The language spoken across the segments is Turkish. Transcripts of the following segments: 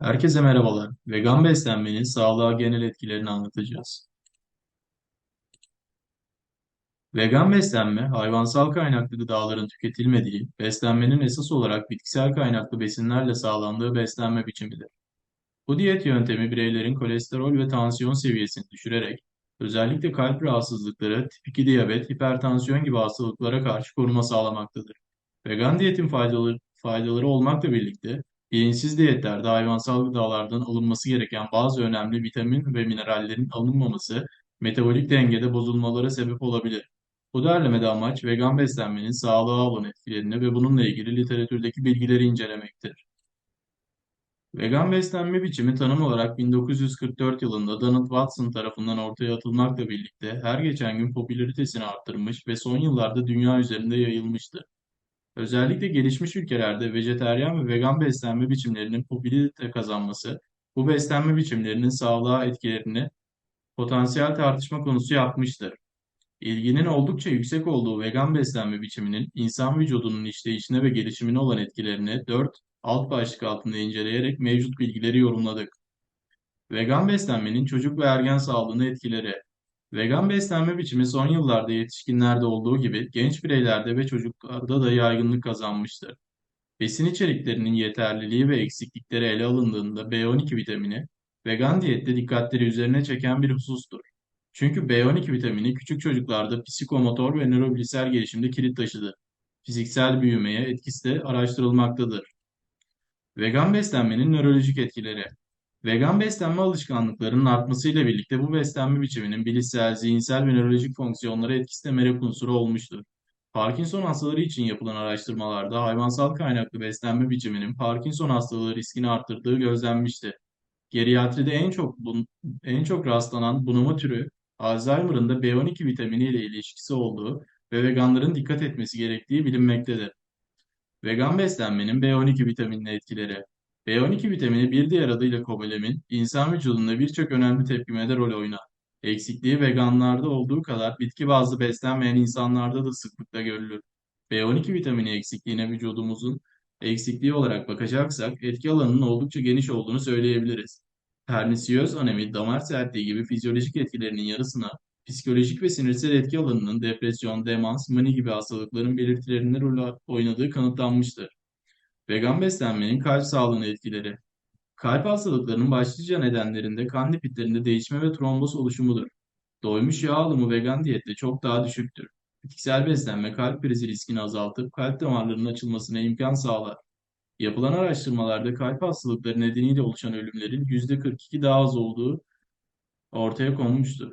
Herkese merhabalar. Vegan beslenmenin sağlığa genel etkilerini anlatacağız. Vegan beslenme, hayvansal kaynaklı gıdaların tüketilmediği, beslenmenin esas olarak bitkisel kaynaklı besinlerle sağlandığı beslenme biçimidir. Bu diyet yöntemi bireylerin kolesterol ve tansiyon seviyesini düşürerek, özellikle kalp rahatsızlıkları, tip 2 diyabet, hipertansiyon gibi hastalıklara karşı koruma sağlamaktadır. Vegan diyetin faydaları, faydaları olmakla birlikte, bilinçsiz diyetlerde hayvansal gıdalardan alınması gereken bazı önemli vitamin ve minerallerin alınmaması, metabolik dengede bozulmalara sebep olabilir. Bu derlemede amaç vegan beslenmenin sağlığa olan etkilerini ve bununla ilgili literatürdeki bilgileri incelemektir. Vegan beslenme biçimi tanım olarak 1944 yılında Donald Watson tarafından ortaya atılmakla birlikte her geçen gün popülaritesini arttırmış ve son yıllarda dünya üzerinde yayılmıştı. Özellikle gelişmiş ülkelerde vejetaryen ve vegan beslenme biçimlerinin popülarite kazanması, bu beslenme biçimlerinin sağlığa etkilerini potansiyel tartışma konusu yapmıştır. İlginin oldukça yüksek olduğu vegan beslenme biçiminin insan vücudunun işleyişine ve gelişimine olan etkilerini dört alt başlık altında inceleyerek mevcut bilgileri yorumladık. Vegan beslenmenin çocuk ve ergen sağlığına etkileri. Vegan beslenme biçimi son yıllarda yetişkinlerde olduğu gibi genç bireylerde ve çocuklarda da yaygınlık kazanmıştır. Besin içeriklerinin yeterliliği ve eksiklikleri ele alındığında B12 vitamini, vegan diyette dikkatleri üzerine çeken bir husustur. Çünkü B12 vitamini küçük çocuklarda psikomotor ve nörobilişsel gelişimde kilit taşıdı. Fiziksel büyümeye etkisi de araştırılmaktadır. Vegan beslenmenin nörolojik etkileri. Vegan beslenme alışkanlıklarının artmasıyla birlikte bu beslenme biçiminin bilişsel, zihinsel ve nörolojik fonksiyonlara etkisi de merak unsuru olmuştur. Parkinson hastaları için yapılan araştırmalarda hayvansal kaynaklı beslenme biçiminin Parkinson hastalığı riskini arttırdığı gözlenmişti. Geriatride en çok en çok rastlanan bunama türü Alzheimer'ın da B12 vitamini ile ilişkisi olduğu ve veganların dikkat etmesi gerektiği bilinmektedir. Vegan beslenmenin B12 vitaminine etkileri. B12 vitamini bir diğer adıyla kobalamin, insan vücudunda birçok önemli tepkimede rol oynar. Eksikliği veganlarda olduğu kadar bitki bazlı beslenmeyen insanlarda da sıklıkla görülür. B12 vitamini eksikliğine vücudumuzun eksikliği olarak bakacaksak etki alanının oldukça geniş olduğunu söyleyebiliriz. Pernisiöz anemi, damar sertliği gibi fizyolojik etkilerinin yarısına psikolojik ve sinirsel etki alanının depresyon, demans, mani gibi hastalıkların belirtilerinde rol oynadığı kanıtlanmıştır. Vegan beslenmenin kalp sağlığına etkileri. Kalp hastalıklarının başlıca nedenlerinde kan lipidlerinde değişme ve tromboz oluşumudur. Doymuş yağ alımı vegan diyette çok daha düşüktür. Bitkisel beslenme kalp krizi riskini azaltıp kalp damarlarının açılmasına imkan sağlar. Yapılan araştırmalarda kalp hastalıkları nedeniyle oluşan ölümlerin %42 daha az olduğu ortaya konmuştur.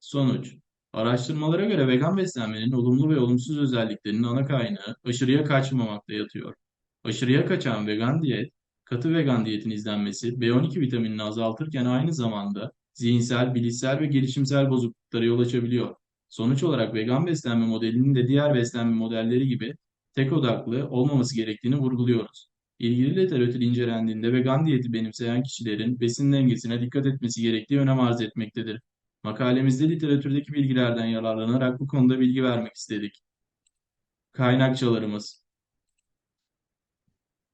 Sonuç: Araştırmalara göre vegan beslenmenin olumlu ve olumsuz özelliklerinin ana kaynağı aşırıya kaçmamakta yatıyor. Aşırıya kaçan vegan diyet, katı vegan diyetin izlenmesi B12 vitaminini azaltırken aynı zamanda zihinsel, bilişsel ve gelişimsel bozukluklara yol açabiliyor. Sonuç olarak vegan beslenme modelinin de diğer beslenme modelleri gibi tek odaklı olmaması gerektiğini vurguluyoruz. İlgili literatür incelendiğinde vegan diyeti benimseyen kişilerin besin dengesine dikkat etmesi gerektiği önem arz etmektedir. Makalemizde literatürdeki bilgilerden yararlanarak bu konuda bilgi vermek istedik. Kaynakçalarımız.